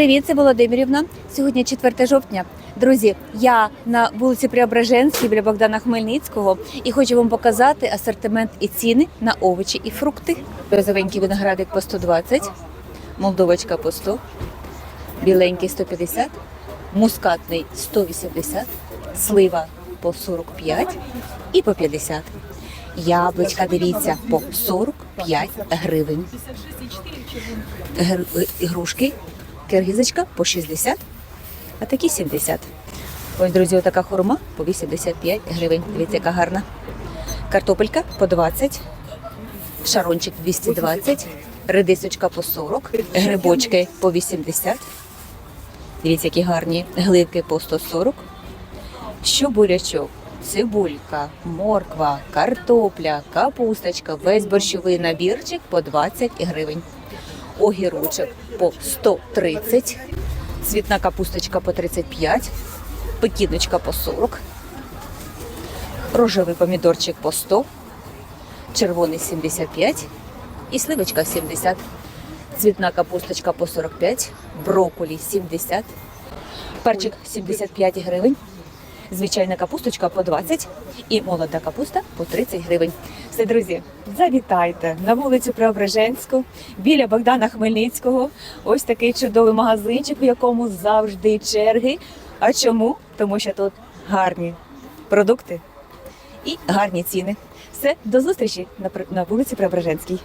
Привіт, це Володимирівна. Сьогодні 4 жовтня. Друзі, я на вулиці Преображенській біля Богдана Хмельницького і хочу вам показати асортимент і ціни на овочі і фрукти. Розовенький виноградик по 120, молдовочка по 100, біленький 150, мускатний 180, слива по 45 і по 50. Яблучка, дивіться, по 45 гривень. Гр- Ігрушки, киргизочка по 60, а такі 70. Ось, друзі, отака хурма по 85 гривень. Дивіться, яка гарна. Картопелька по 20, шарончик 220, редисочка по 40, грибочки по 80. Дивіться, які гарні гливки по 140. Що бурячок? Цибулька, морква, картопля, капусточка, весь борщовий набірчик по 20 гривень. Огірочок по 130, цвітна капусточка по 35, пекіночка по 40, рожевий помідорчик по 100, червоний 75 і сливочка 70. Цвітна капусточка по 45, брокколі 70, перчик 75 гривень. Звичайна капусточка по 20 і молода капуста по 30 гривень. Все, друзі, завітайте на вулицю Преображенську біля Богдана Хмельницького. Ось такий чудовий магазинчик, в якому завжди черги. А чому? Тому що тут гарні продукти і гарні ціни. Все, до зустрічі на, на вулиці Преображенській.